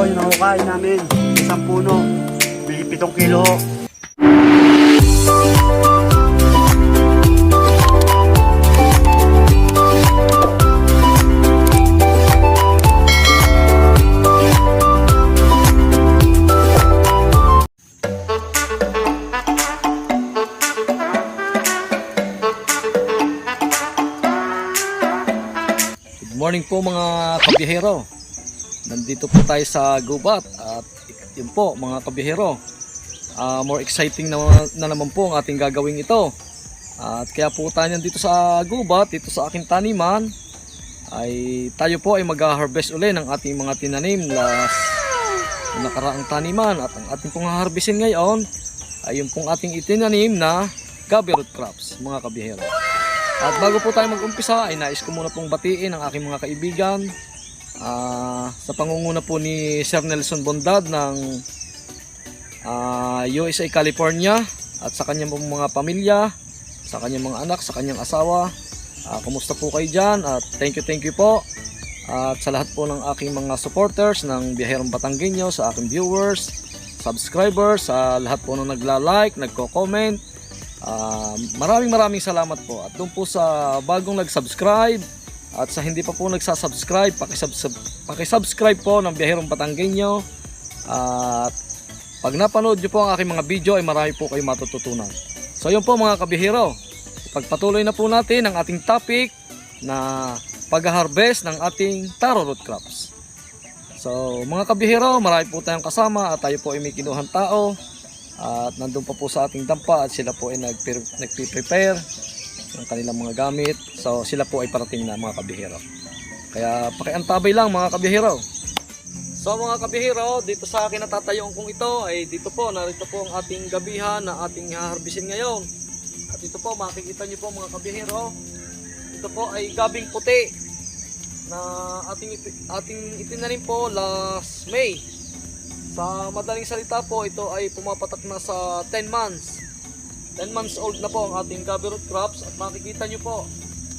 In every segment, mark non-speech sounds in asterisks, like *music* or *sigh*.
Ito yung nahukay namin. Isang puno. May pitong kilo. Good morning po mga kabihero. Nandito po tayo sa Gubat at yun po mga kabihero. ah, more exciting na, na naman po ang ating gagawin ito. At kaya po tayo nandito sa Gubat, dito sa aking taniman, ay tayo po ay mag-harvest uli ng ating mga tinanim last nakaraang taniman at ang ating pong harvestin ngayon ay yung pong ating itinanim na gabi root crops mga kabihero. At bago po tayo mag-umpisa ay nais ko muna pong batiin ang aking mga kaibigan ah, sa pangunguna po ni Sir Nelson Bondad ng ah, USA California at sa kanyang mga pamilya, sa kanyang mga anak, sa kanyang asawa. Ah, kumusta po kayo dyan? At thank you, thank you po. At sa lahat po ng aking mga supporters ng Biyaherong Batanggenyo, sa aking viewers, subscribers, sa lahat po ng nagla-like, nagko-comment, Ah, maraming maraming salamat po. At doon po sa bagong nag-subscribe at sa hindi pa po nagsasubscribe, pakisubscribe, pakisubscribe po ng Biyaherong Batanggenyo. At pag napanood nyo po ang aking mga video ay marami po kayo matututunan. So yun po mga kabihero, pagpatuloy na po natin ang ating topic na pag-harvest ng ating taro root crops. So mga kabihero, marami po tayong kasama at tayo po ay may kinuhang tao at nandun pa po sa ating dampa at sila po ay nagpre- nagpi-prepare ng kanilang mga gamit. So sila po ay parating na mga kabihero. Kaya pakiantabay lang mga kabihero. So mga kabihero, dito sa akin natatayong kong ito ay dito po, narito po ang ating gabihan na ating haharbisin ngayon. At ito po, makikita nyo po mga kabihero, ito po ay gabing puti na ating, ating itinanim po last May. Sa madaling salita po, ito ay pumapatak na sa 10 months. 10 months old na po ang ating gabi root crops at makikita nyo po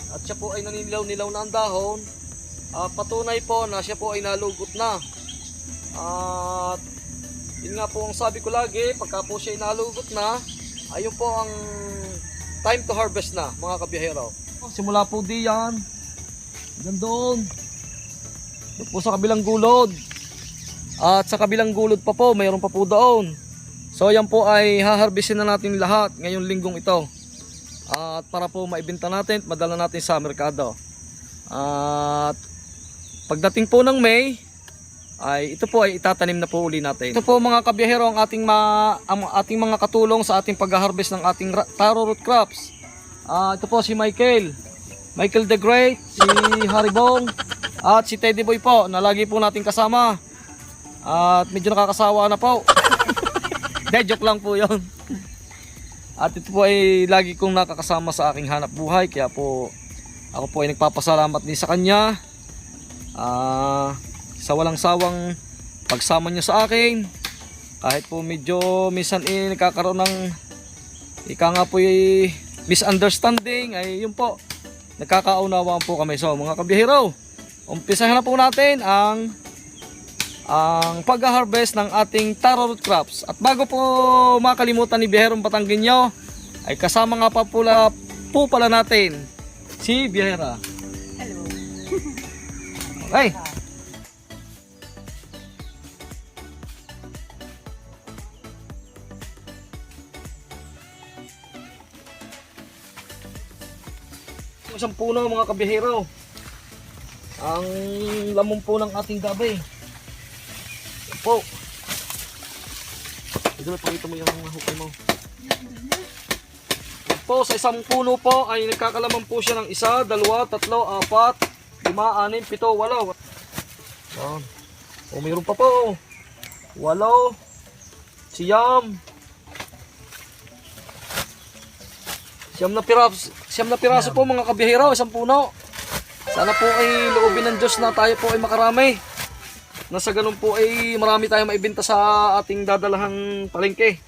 at siya po ay naninilaw-nilaw na ang dahon. Ah, patunay po na siya po ay nalugot na. At yun nga po ang sabi ko lagi, pagka po siya ay nalugot na, ayun po ang time to harvest na mga kabiyahero. Simula po diyan, doon, doon po sa kabilang gulod. At sa kabilang gulod pa po, mayroon pa po doon. So yan po ay haharbisin na natin lahat ngayong linggong ito. At para po maibenta natin, at madala natin sa merkado. At pagdating po ng May, ay ito po ay itatanim na po uli natin. Ito po mga kabiyahero ang ating ma, ang ating mga katulong sa ating pag-harvest ng ating taro root crops. Ah, ito po si Michael. Michael the Great, si Haribong, at si Teddy Boy po na lagi po nating kasama. At medyo nakakasawa na po. De, joke lang po yon. At ito po ay lagi kong nakakasama sa aking hanap buhay. Kaya po ako po ay nagpapasalamat din sa kanya. Ah, sa walang sawang pagsama niya sa akin. Kahit po medyo minsan eh nagkakaroon ng ika nga po ay misunderstanding ay yun po nagkakaunawaan po kami. So mga kabihero, umpisahan na po natin ang ang pag-harvest ng ating taro root crops. At bago po makalimutan ni Biherong Batanggenyo, ay kasama nga pa pula, po pala natin si Bihera. Hello. Okay. Isang puno mga kabihero. Ang lamon po ng ating gabi. Po. Ito pakita mo yung hukay mo. Po, sa isang puno po ay nagkakalaman po siya ng isa, dalawa, tatlo, apat, lima, anim, pito, walo. Yan. O, mayroon pa po. Walo. Siyam. Siyam na piraso, siyam na piraso po mga kabihero, isang puno. Sana po ay loobin ng Diyos na tayo po ay makarami. Nasa ganun po ay marami tayong maibenta sa ating dadalahang palengke.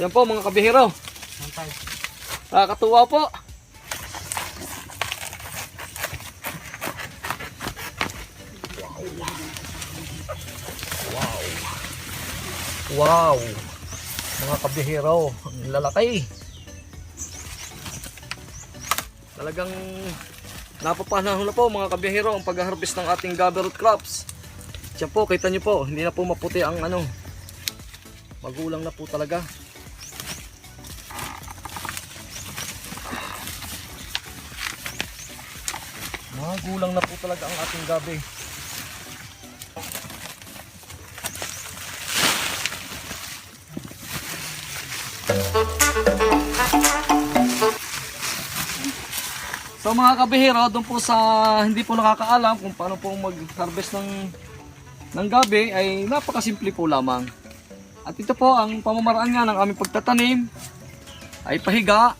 Ayan po mga kabihero. Nakakatuwa po. Wow! Mga kabihero, ang lalaki. Talagang napapanahon na po mga kabihero ang pag-harvest ng ating gaberot crops. Diyan po, kita nyo po, hindi na po maputi ang ano. Magulang na po talaga. Magulang na po talaga ang ating gabi. So mga kabihero, doon po sa hindi po nakakaalam kung paano po mag-harvest ng ng gabi ay napakasimple po lamang. At ito po ang pamamaraan nga ng aming pagtatanim ay pahiga.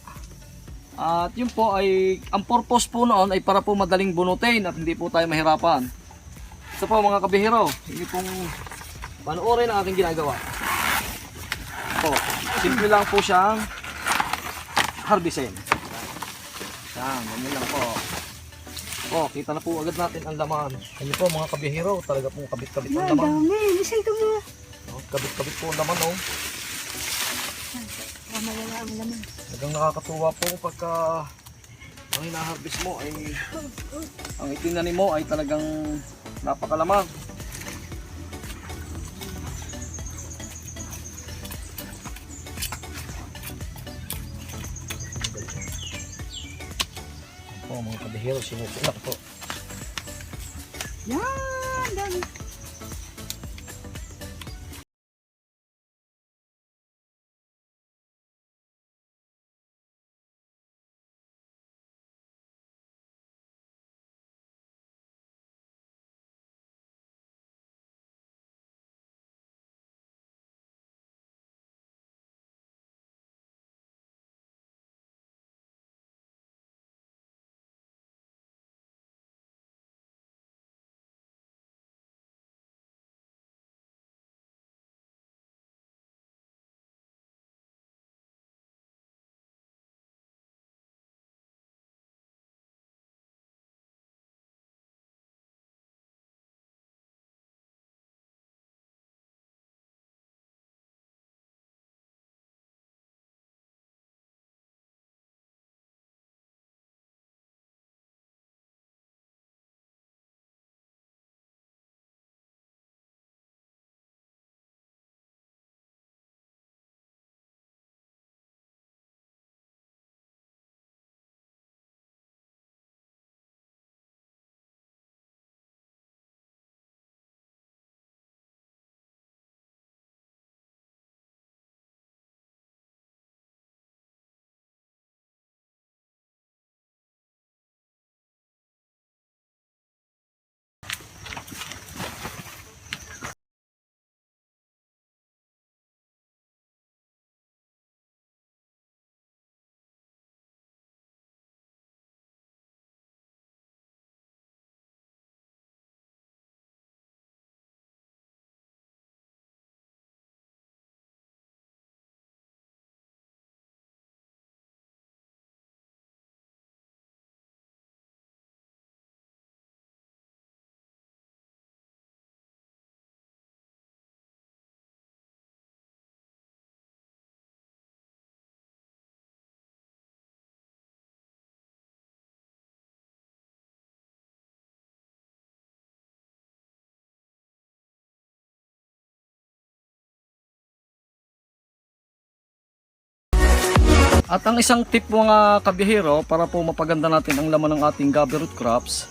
At yun po ay ang purpose po noon ay para po madaling bunutin at hindi po tayo mahirapan. Ito po mga kabihero, hindi pong panoorin ang aking ginagawa. Po, simple lang po siyang harvestin. Yan, ganyan lang po. Oh, kita na po agad natin ang laman. Ayun po mga kabihero, talaga pong kabit-kabit ang Ang laman. dami. Listen ka mo. Oh, kabit-kabit po ang laman oh. Ah, malala ang laman. Talagang nakakatuwa po pagka ang hinaharvest mo ay ang itinanim mo ay talagang napakalamang. Mga kabihero, sinutulak po. Yan, At ang isang tip mga kabihero para po mapaganda natin ang laman ng ating gabi root crops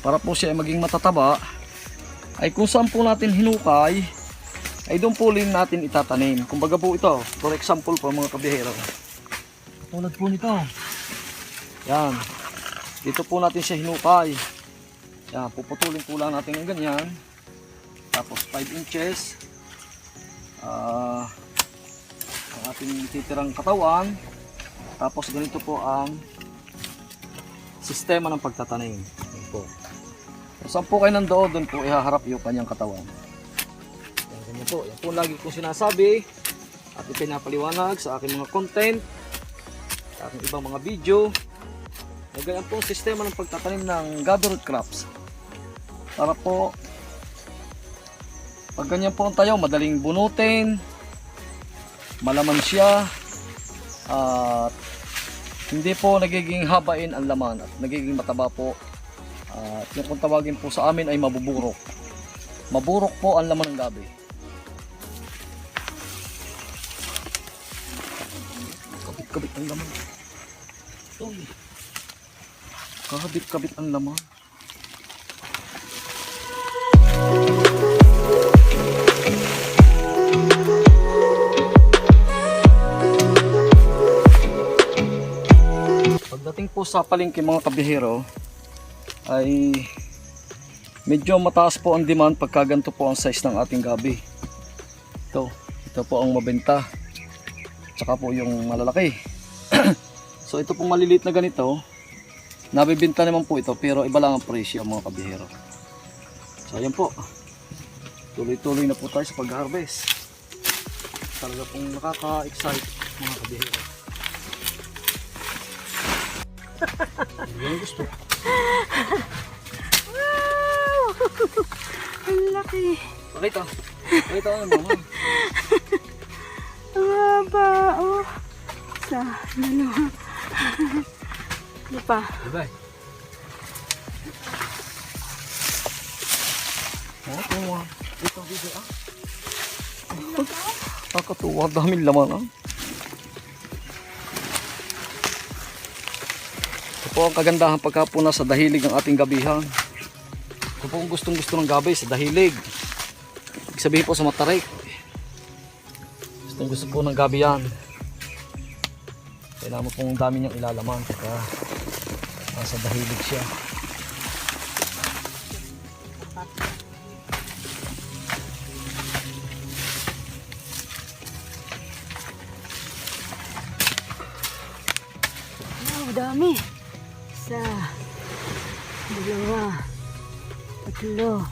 para po siya ay maging matataba ay kung saan po natin hinukay ay doon po rin natin itatanim. Kumbaga po ito, for example po mga kabihero. Tulad po nito. Yan. Dito po natin siya hinukay. Yan, puputulin po lang natin ng ganyan. Tapos 5 inches. Ah, ang ating titirang katawan. Tapos ganito po ang sistema ng pagtatanim. Yan po. Kung saan po kayo nandoon, doon po ihaharap yung kanyang katawan. Yan, ganyan po. Yan po lagi kong sinasabi at ipinapaliwanag sa aking mga content, sa aking ibang mga video. Na ganyan po ang sistema ng pagtatanim ng gabi root crops. Para po pag ganyan po ang tayo, madaling bunutin, malaman siya at hindi po nagiging habain ang laman at nagiging mataba po. At yung kung tawagin po sa amin ay mabuburok. Maburok po ang laman ng gabi. Kabit-kabit ang laman. Uy. Kabit-kabit ang laman. Po sa palengke mga kabihero ay medyo mataas po ang demand pagka ganito po ang size ng ating gabi. Ito, ito po ang mabenta. Tsaka po yung malalaki. *clears throat* so ito pong maliliit na ganito, nabibenta naman po ito pero iba lang ang presyo mga kabihero. So ayan po. Tuloy-tuloy na po tayo sa pag-harvest. Talaga pong nakaka-excite mga kabihero. Yan gusto. Wow! Ang laki. Pakita. Pakita ko naman. Ang haba. Oh. Isa, dalawa. Ano pa? Diba? Oh, tuwa. Ito, video ah. Nakakatuwa. Daming laman ah. Po ang kagandahan pagka po nasa dahilig ng ating gabihan. Ito po ang gustong gusto ng gabi sa dahilig. Ibig sabihin po sa matarik. Gustong gusto po ng gabi yan. Kailangan mo pong dami niyang ilalaman pagka nasa dahilig siya. Dami. Isa, dalawa, tatlo,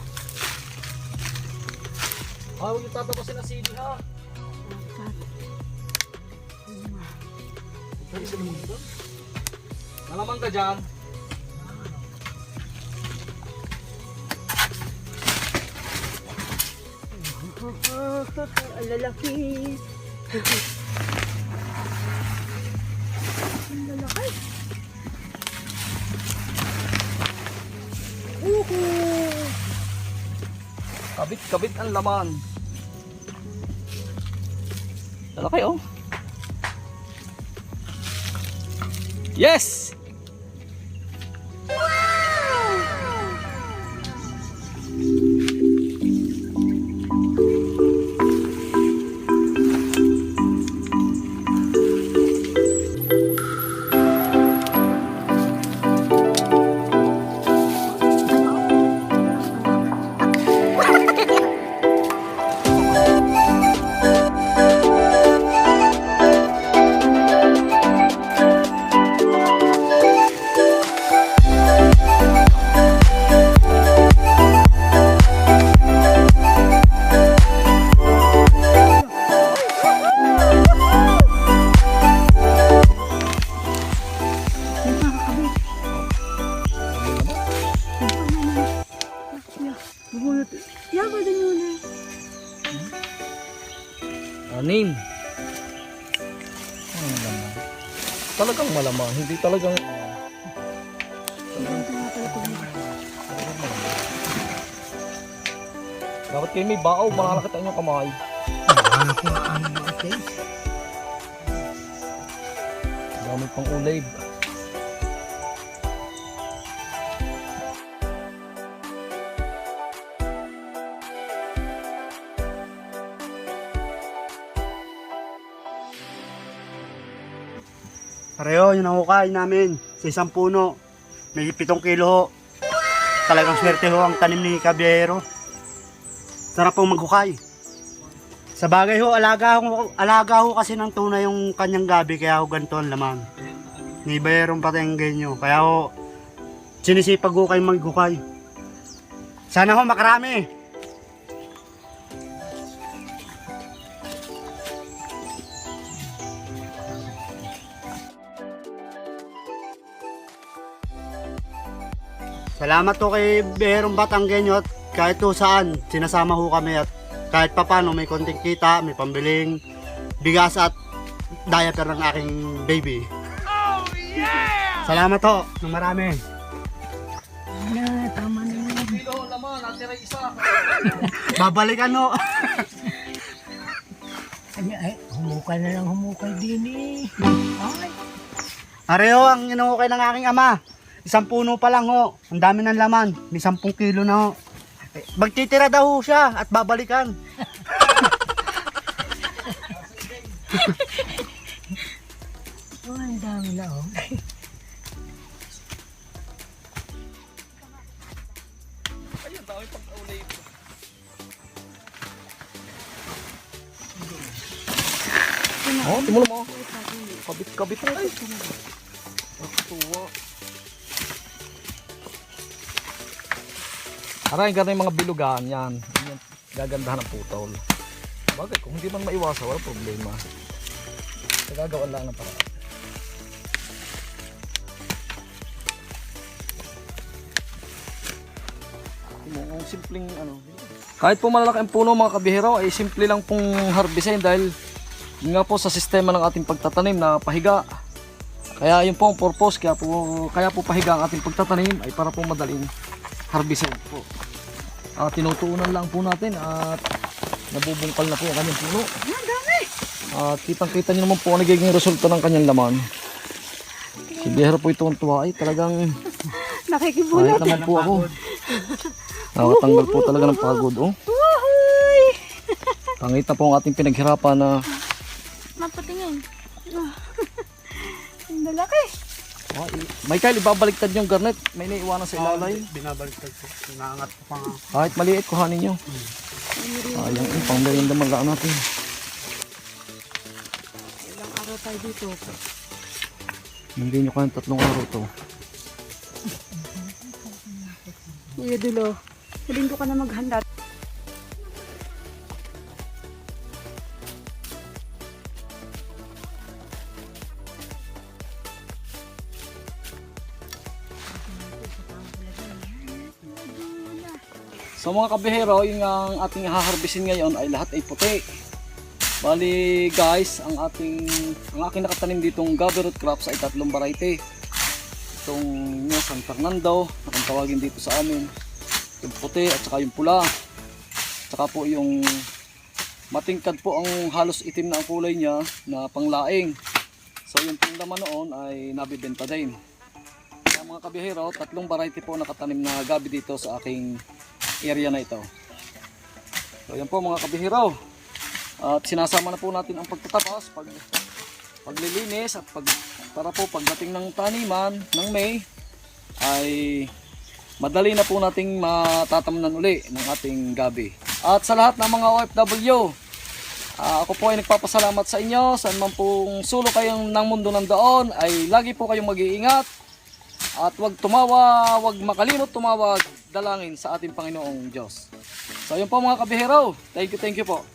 Ah, huwag yung tatapasin na sili ha. apat, Pwede sa lumang doon. Malamang ka dyan. *laughs* Ang lalaki. *laughs* Kabit-kabit ang laman. Lalaki oh. Yes! Ya, ba din yun eh? Anim. Ano naman? Talagang malamang. Hindi talagang... Dapat kayo may baaw. Baka nakita nyo kamay. Dami pang ulayb. Pareho, yun ang hukay namin sa isang puno. May pitong kilo ho. Talagang swerte ho ang tanim ni Caballero. Sarap pong maghukay. Sa bagay ho, alaga ho, alaga ho kasi ng tuna yung kanyang gabi kaya ho ganito ang laman. Ni Bayerong patengge nyo. Kaya ho, sinisipag ho kayo maghukay. Sana ho makarami. Salamat to kay Berong Batanggenyo at kahit to saan, sinasama ho kami at kahit papano may konting kita, may pambiling bigas at diaper ng aking baby. Oh, yeah! Salamat ho, ng marami. Na, tama na naman, natira isa. *laughs* Babalikan ho. Ay, ay, humukay na lang humukay din eh. Ay, Areho ang inuukay ng aking ama. Isang puno pa lang ho. Ang dami ng laman. May 10 kilo na ho. Eh, Magtitira daw ho siya at babalikan. *laughs* oh, ang dami na oh. Ayun, dami pang kaulay. Oh, timulo mo. Kabit-kabit na. Ay, tuwa. Aray, ganun yung mga bilugan yan. Yan, gagandahan ng putol. Bagay, kung hindi man maiwasan, wala problema. Nagagawa lang ng paraan. Yung simpleng ano. Kahit po malalaki ang puno mga kabihero ay simple lang pong harbisin dahil yun nga po sa sistema ng ating pagtatanim na pahiga. Kaya yun po ang purpose kaya po, kaya po pahiga ang ating pagtatanim ay para po madaling harbisin po. Ah, tinutuunan lang po natin at nabubungkal na po ang kanyang puno. At kitang kita nyo naman po ang nagiging resulta ng kanyang laman. Si Bihero po itong tuwa ay talagang *laughs* Nakikibulat. kahit naman po ako. *laughs* Nakatanggal po talaga ng pagod. Oh. Uy! Pangita po ang ating pinaghirapan na Michael, ibabaliktad yung garnet. May naiwanan sa ilalay. Binabaliktad ko. Inaangat ko pa nga. Kahit maliit, kuhanin nyo. Sayang eh, pang merienda man lang natin. Ilang araw tayo dito. Hindi nyo kayang tatlong araw to. Kuya Dulo, sabihin ko ka na maghanda. Sa mga kabihero, yung ang ating haharbisin ngayon ay lahat ay puti. Bali guys, ang ating ang aking nakatanim ditong gaberot crops ay tatlong variety. Itong yung San Fernando, na tawagin dito sa amin. Yung puti at saka yung pula. Saka po yung matingkad po ang halos itim na ang kulay niya na panglaing. So yung pong laman noon ay nabibenta din. Kaya mga kabihero, tatlong variety po nakatanim na gabi dito sa aking area na ito. So yan po mga kabihero. At sinasama na po natin ang pagtatapos, pag paglilinis at pag para po pagdating ng taniman ng May ay madali na po nating matatamnan uli ng ating gabi. At sa lahat ng mga OFW, ah, ako po ay nagpapasalamat sa inyo. Saan man pong sulo kayong ng mundo ng doon ay lagi po kayong mag-iingat. At wag tumawa, wag makalimot tumawag, dalangin sa ating Panginoong Diyos. So yun po mga kabihero. Thank you, thank you po.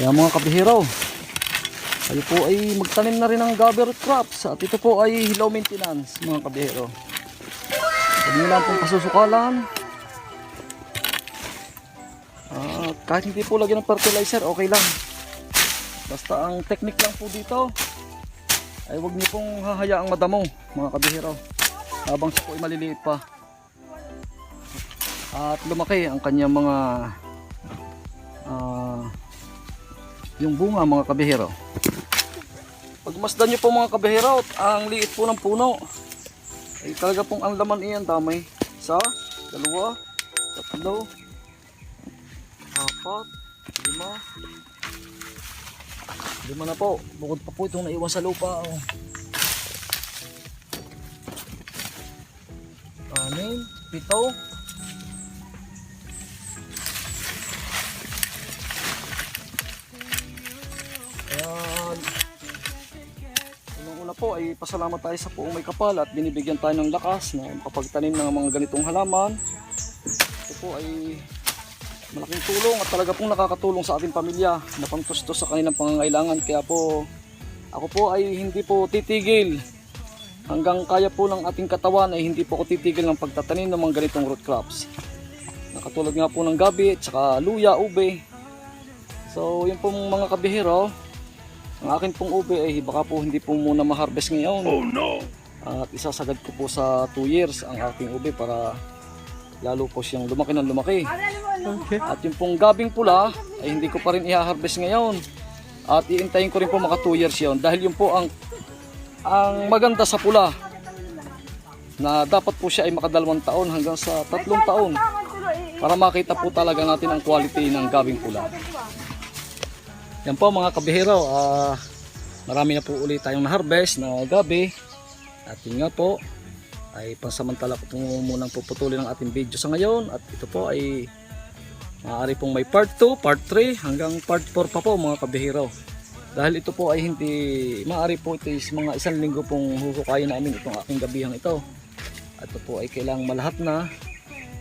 Kaya mga kabihero, kayo po ay magtanim na rin ng gabber crops at ito po ay low maintenance mga kabihero. Huwag nyo lang pong pasusukalan. At kahit hindi po lagyan ng fertilizer, okay lang. Basta ang technique lang po dito ay huwag niyo pong hahayaang madamo mga kabihero habang siya po ay maliliit pa. At lumaki ang kanyang mga ah, yung bunga mga kabihero. Pagmasdan niyo po mga kabihero, ang liit po ng puno. Ay talaga pong ang laman iyan damay. Isa, dalawa, tatlo, apat, lima. Lima na po. Bukod pa po itong naiwan sa lupa. Oh. Anin, pito. Ay pasalamat tayo sa puong may kapal at binibigyan tayo ng lakas na makapagtanim ng mga ganitong halaman. Ito po ay malaking tulong at talaga pong nakakatulong sa ating pamilya na pangtustos sa kanilang pangangailangan. Kaya po ako po ay hindi po titigil hanggang kaya po ng ating katawan ay hindi po ako titigil ng pagtatanim ng mga ganitong root crops. Nakatulad nga po ng gabi at saka luya, ube. So yun pong mga kabihero, ang akin pong ube ay baka po hindi po muna ma-harvest ngayon. Oh no! At isasagad ko po sa 2 years ang aking ube para lalo po siyang lumaki ng lumaki. At yung pong gabing pula ay hindi ko pa rin i-harvest ngayon. At iintayin ko rin po maka 2 years yon dahil yun po ang ang maganda sa pula na dapat po siya ay makadalawang taon hanggang sa tatlong taon para makita po talaga natin ang quality ng gabing pula. Yan po mga kabihero, ah, marami na po ulit tayong na-harvest na gabi. At yun nga po, ay pansamantala ko po munang puputulin ang ating video sa ngayon. At ito po ay maaari pong may part 2, part 3 hanggang part 4 pa po mga kabihero. Dahil ito po ay hindi, maaari po ito is mga isang linggo pong huhukayin namin itong aking gabihang ito. At ito po ay kailangang malahat na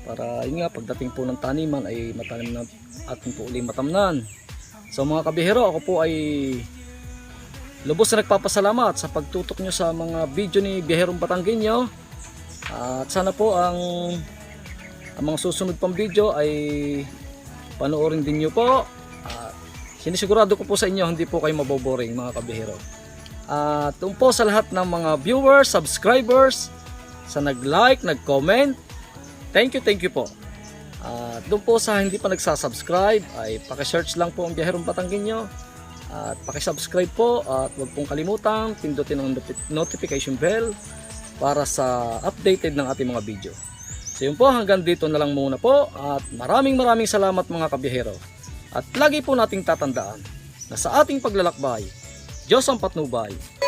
para yun nga pagdating po ng taniman ay matanim na ating po uling matamnan. So mga kabihero, ako po ay lubos na nagpapasalamat sa pagtutok nyo sa mga video ni Biherong Batanggenyo. At sana po ang, ang mga susunod pang video ay panoorin din nyo po. At sinisigurado ko po sa inyo, hindi po kayo maboboring mga kabihero. At doon po sa lahat ng mga viewers, subscribers, sa nag-like, nag-comment, thank you, thank you po. At doon po sa hindi pa nagsasubscribe ay paki-search lang po ang Biyaherong Batanggenyo at paki-subscribe po at huwag pong kalimutan pindutin ang noti- notification bell para sa updated ng ating mga video. So yun po hanggang dito na lang muna po at maraming maraming salamat mga kabiyahero. At lagi po nating tatandaan na sa ating paglalakbay, Diyos ang patnubay